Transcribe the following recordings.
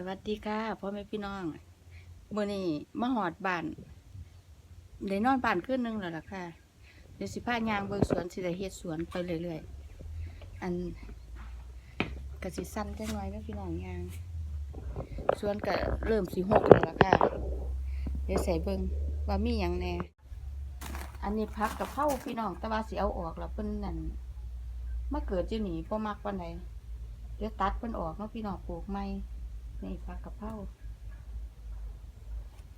สวัสดีค่ะพ่อแม่พี่น้องเมื่อนี้มาหอดบ้านได้นอนบ้านขึ้นนึงแล้วล่ะค่ะเดี๋ยวสิพายางเบิงสวนสิได้เฮ็ดสวนไปเรื่อยๆอันกะสิสั้นจังหน่อยนะพี่น้องยางสวนก็เริ่มสิหกแล้วล่ะค่ะ เดี๋ยวใส่เบิงว่ามีหยังแน่อันนี้พักกับเผาพี่น้องแต่ว่าสิเอาออกแล้วเพิ่นนั่นมาเกิดอยู่นี่บ่มักปานใดเดี๋ยวตัดเพิ่นออกเนาะพี่น้องปลูกใหม่ นี่ผักกะเพรา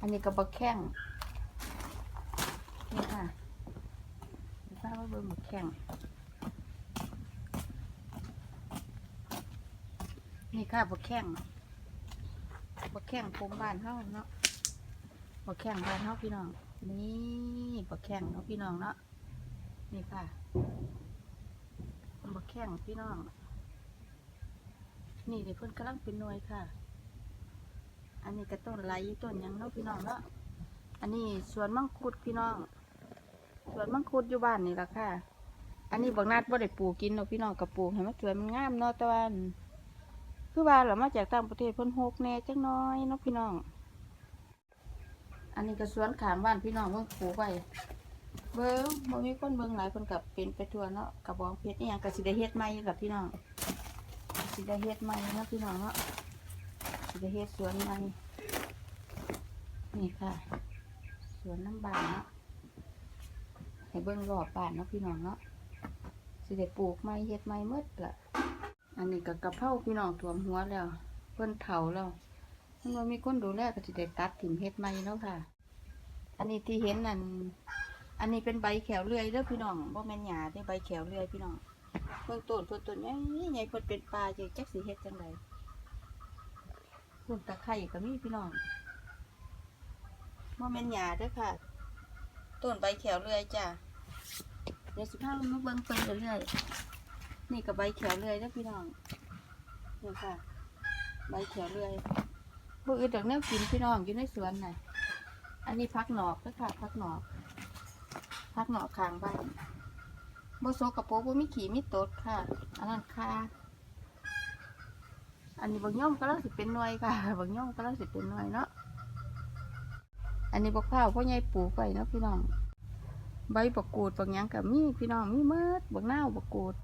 อันนี้กระบอกแข้งนี่ค่ะนี่ค่ะว่าเบอร์หมกแข้งนี่ค่ะบกแข้งบกแข้งผมบ้านเฮาเนาะบกแข้งบ้านเฮาพี่น้อง นี่บกแข้งเนาะพี่น้องเนาะ นี่ค่ะบกแข้งพี่น้อง นี่เดี๋ยวเพิ่นกำลังเป็นหน่วยค่ะ อันนี้ก็ต้นไหลต้นยังเนาะพี่น้องเนาะอันนี้สวนมังคุดพี่น้องสวนมังคุดอยู่บ้านนี่ละค่ะ อันนี้บักนัดบ่ได้ปลูกกินเนาะพี่น้องกับปลูกให้มันสวยมันงามเนาะต่ว่าอั่นคือว่าเรามาจากต่างประเทศพิ่นโฮกแน่จังน้อยเนาะพี่น้อง อันนี้ก็สวนขามบ้านพี่น้องเพิ่งปลูกไว้เบิ่งบ่มีคนเบิ่งหลายเพิ่นกับเป็นไปทั่วเนาะกระบองเพชรอีหยังก็สิได้เฮ็ดใหม่กับพี่น้องสิได้เฮ็ดใหม่เนาะพี่น้องเนาะ สิได้เฮ็ดสวนใหม่นี่ค่ะ สวนน้ำบานเนาะให้เบิ่งรอบบ้านเนาะพี่น้องเนาะสิได้ปลูกใหม่เฮ็ดใหม่หมดละอันนี้ก็กะเพราพี่น้องท่วมหัวแล้วเพิ่นเฒ่าแล้วมันบ่มีคนดูแลก็สิได้ตัดถิ่มเฮ็ดใหม่แล้วค่ะ อันนี้ที่เห็นนั่นอันนี้เป็นใบแขวเลื่อยเด้อพี่น้องบ่แม่นหญ้าเด้ใบแขวเลื่อยพี่น้องเพิ่งต้นเพิ่งต้นใหญ่ใหญ่เพิ่นเป็นปลาจะจักสิเฮ็ดจังได พุ่นตะไคร้ก็มีพี่น้องบ่แม่นหญ้าเด้อค่ะ ต้นใบแขวเลื่อยจ้ะ เดี๋ยวสิพามาเบิ่งเพิ่นเรื่อยๆนี่ก็ใบแขวเลื่อยเด้อพี่น้องนี่ค่ะ ใบแขวเลื่อยบ่อื่นดอกแนวกินพี่น้องอยู่ในสวนน่ะ อันนี้พักหนอกเด้อค่ะพักหนอกพักหนอกข้างบ้านบ่โซกระโปรงบ่มีขี่มีตดค่ะ อันนั้นค่ะ อันนี้บางย่อมก็ลังสิเป็นหน่วยค่ะบางย่อมก็ลังสิเป็นหน่วยเนาะอันนี้บักพร้าวพ่อใหญ่ปลูกไว้เนาะพี่น้อง ใบบักกูดบางยังกับมีพี่น้องมีเมิดบักนาวบักกูด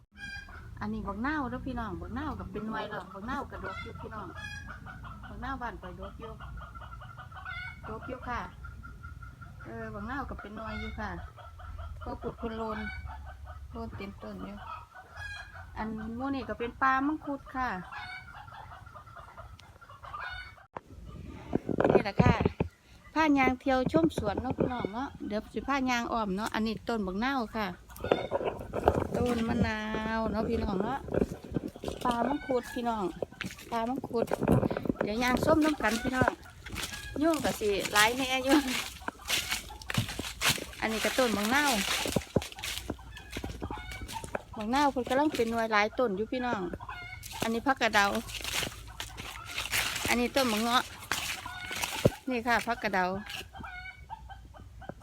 อันนี้บักนาวเด้อพี่น้องบักนาวกับเป็นหน่วยแล้วบักนาวกระดกอยู่พี่น้องบักนาวบ้านไปดกอยู่ดกอยู่ค่ะเออบักนาวกับเป็นหน่วยอยู่ค่ะก็ขุดคุณโลนต้นเต็มต้นอยู่อันมูนี่ก็เป็นปลามังคุดค่ะ นี่แห ละค่ะผ้ายางเที่ยวชมสวนนาะพี่น้องเนาะเดี๋ยวสิผ้ายางอ้อมเนาะอันนี้ต้นบักนาวค่ะ ต้นมะนาวเนาะพี่น้องเนาะปลามังคุดพี่น้องปลามังคุด เดี๋ยวยางส้มน้ำกันพี่น้องยุ่งกับสิหลายแน่ยุ่งอันนี้ก็ต้นบักนาวบางหน้าวเพิ่นกำลังเป็นหน่วยหลายต้นอยู่พี่น้อง อันนี้พักกระเดา อันนี้ต้นมะเงาะ นี่ค่ะพักกระเดา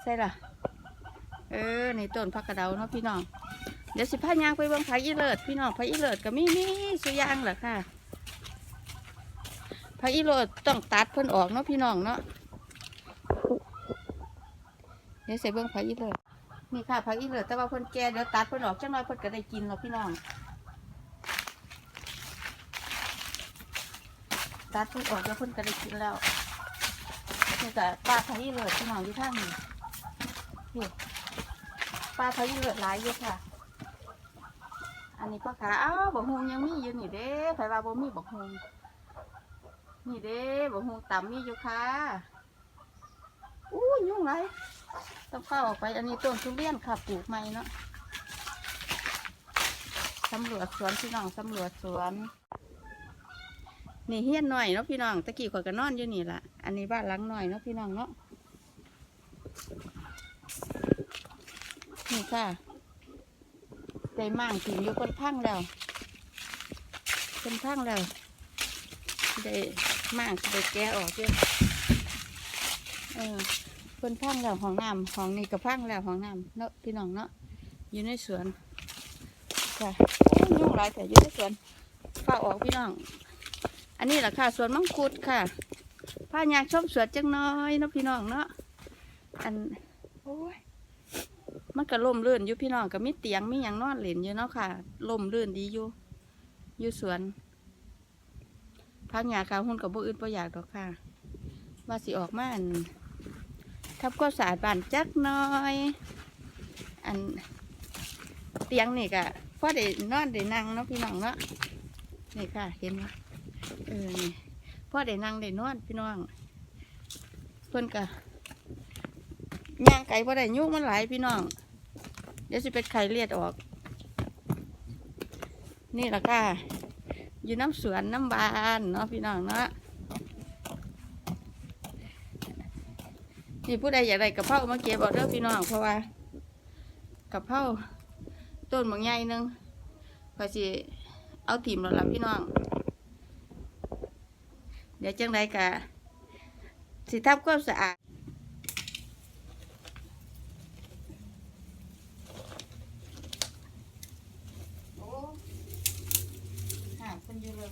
ใช่ล่ะ เออในต้นพักกระเดาเนาะพี่น้อง เดี๋ยวสิพายางไปเบิ่งไผอีเลิศพี่น้องไผอีเลิศก็มีมีสุยางเหรอค่ะไผอีเลิศต้องตัดเพิ่นออกเนาะพี่น้องเนาะ เดี๋ยวใส่เบิ่งไผอีเลิศนี่ค่ะผักอีเหลือแต่ว่าเพิ่นแก่เดี๋ยวตัดเพิ่นออกจังน้อยเพิ่นก็ได้กินแล้วพี่น้องตัดเพิ่นออกแล้วเพิ่นก็ได้กินแล้ว นี่ก็ปลาผักอีเลือพี่น้องอยู่ข้างนี้นี่ปลาผักอีเลือหลายอยู่ค่ะ อันนี้ปลาขาอ้าวบกฮงยังมีอยู่นี่เด้ไผว่าบ่มีบกฮงนี่เด้บกฮงต่ำมีอยู่ค่ะอู้ยุ่งไรต้องเข้าออกไป อันนี้ต้นทุเรียนค่ะปลูกใหม่เนาะสำรวจสวนพี่น้องสำรวจสวน นี่เฮี้ยนหน่อยเนาะพี่น้องตะกี้ข่อยก็นอนอยู่นี่ละ อันนี้บ้านหลังหน่อยเนาะพี่น้องเนาะนี่ค่ะได้มั่งถึงอยู่คนพังแล้วคนพังแล้วได้มั่งได้แกะออกเยอะเออเพิ่นพังแล้วห้องน้ำห้องนี้ก็พังแล้วห้องน้ำเนาะพี่น้องเนาะอยู่ในสวนค่ะยุ่งหลายแต่อยู่ในสวนฝ้าออกพี่น้อง อันนี้แหละค่ะสวนมังคุดค่ะ ผ้ายางชมสวนจังน้อยเนาะพี่น้องเนาะอันโอ้ยมันก็ล่มลื่นอยู่พี่น้องก็มีเตียงมีอย่างนอนเล่นอยู่เนาะค่ะล่มลื่นดีอยู่อยู่สวนพักหญ้าขาวหุ่นกับบ่อื่นบ่อยากดอกค่ะว่าสิออกมาอันทำความสะอาดบ้านจักหน้อย อันเตียงนี่ก็พอได้นอนได้นั่งเนาะพี่น้องเนาะนี่ค่ะเห็นไหมเออนี่ พ่อได้นั่งได้นอนพี่น้อง เพิ่นก็ย่างไก่พ่อได้ยุ่งมันหลายพี่น้อง เดี๋ยวสิเป็นไข่เลียดออก นี่ละค่ะอยู่น้ำสวนน้ำบานเนาะพี่น้องเนาะนี่ผู้ใดอยากได้กระเพรามาเก็บเอาเด้อพี่น้องเพราะว่ากระเพราต้นบางใหญ่นึงก็สิเอาถิ่มแล้วล่ะพี่น้อง เดี๋ยวจังไดกะสิทำความสะอาดโอ้หาคนอยู่เลย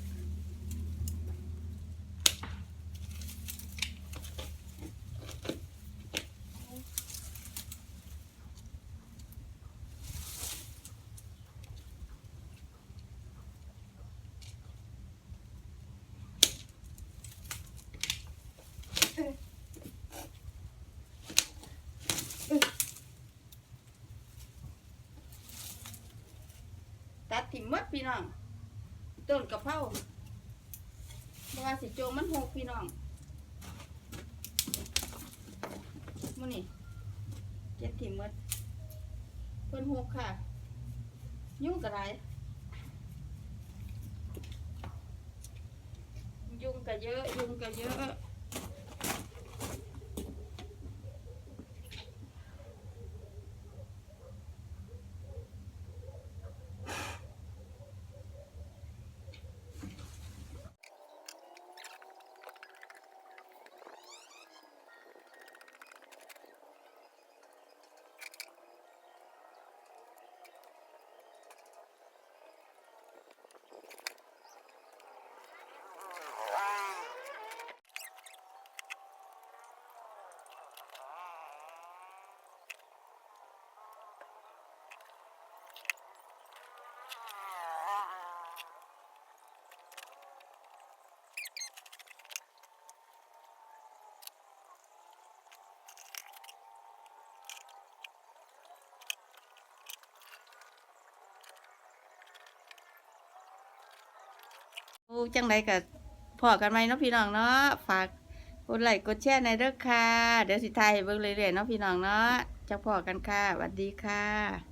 ตัด ถิ่มมดพี่น้อง ต้นกะเพราเพราะว่าสิโจมมันหกพี่น้องมื้อนี่เก็บถิ่มมดเพิ่นหกค่ะ ยุ่งกระไรยุ่งก็เยอะ ยุ่งก็เยอะ จังไรกับพอกันไหมเนาะพี่น้องเนาะฝากกดไลค์กดแชร์ในเด้อค่ะ เดี๋ยวสิไทายเบิ่งเรื่อยๆเนาะพี่น้องเนาะจะพอกันค่ะสวัสดีค่ะ